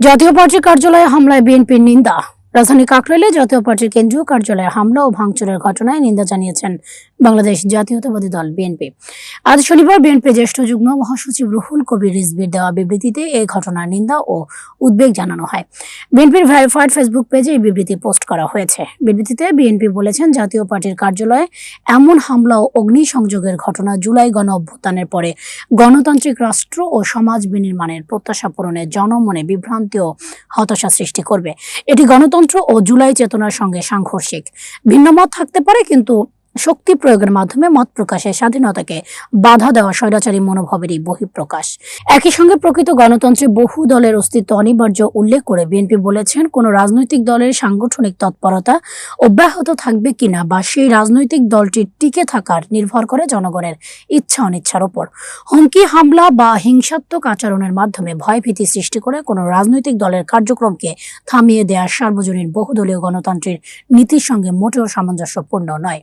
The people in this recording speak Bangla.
জাতীয় পার্টির কার্যালয়ে হামলায় বিএনপির নিন্দা। রাজধানী কাকরাইলে জাতীয় পার্টির কেন্দ্রীয় কার্যালয়ে হামলা ও ভাঙচুরের ঘটনায় নিন্দা জানিয়েছেন বাংলাদেশ জাতীয়তাবাদী দল, বিএনপি। আজ শনিবার বিএনপি জ্যেষ্ঠ যুগ্ম মহাসচিব রুহুল কবির রিজভির দেওয়া বিবৃতিতে এই ঘটনার নিন্দা ও উদ্বেগ জানানো হয়। বিএনপির ভেরিফাইড ফেসবুক পেজে এই বিবৃতি পোস্ট করা হয়েছে। বিবৃতিতে বিএনপি বলেছেন, জাতীয় পার্টির কার্যালয়ে এমন হামলা ও অগ্নিসংযোগের ঘটনা জুলাই গণ অভ্যুত্থানের পরে গণতান্ত্রিক রাষ্ট্র ও সমাজ বিনির্মাণের প্রত্যাশা পূরণে জনমনে বিভ্রান্তি ও হতাশা সৃষ্টি করবে। এটি গণতন্ত্র ও জুলাই চেতনার সঙ্গে সাংঘর্ষিক। ভিন্নমত থাকতে পারে কিন্তু শক্তি প্রয়োগের মাধ্যমে মত প্রকাশের স্বাধীনতাকে বাধা দেওয়া স্বৈরাচারী মনোভাবেরই বহিঃপ্রকাশ। একই সঙ্গে প্রকৃত গণতন্ত্রে বহু দলের অস্তিত্ব অনিবার্য উল্লেখ করে বিএনপি বলেছেন, কোন রাজনৈতিক দলের সাংগঠনিক তৎপরতা অব্যাহত থাকবে কিনা বা সেই রাজনৈতিক দলটির টিকে থাকার নির্ভর করে জনগণের ইচ্ছা অনিচ্ছার ওপর। হুমকি, হামলা বা হিংসাত্মক আচরণের মাধ্যমে ভয়ভীতি সৃষ্টি করে কোনো রাজনৈতিক দলের কার্যক্রমকে থামিয়ে দেওয়ার সার্বজনীন বহুদলীয় গণতন্ত্রের নীতির সঙ্গে মোটেও সামঞ্জস্যপূর্ণ নয়।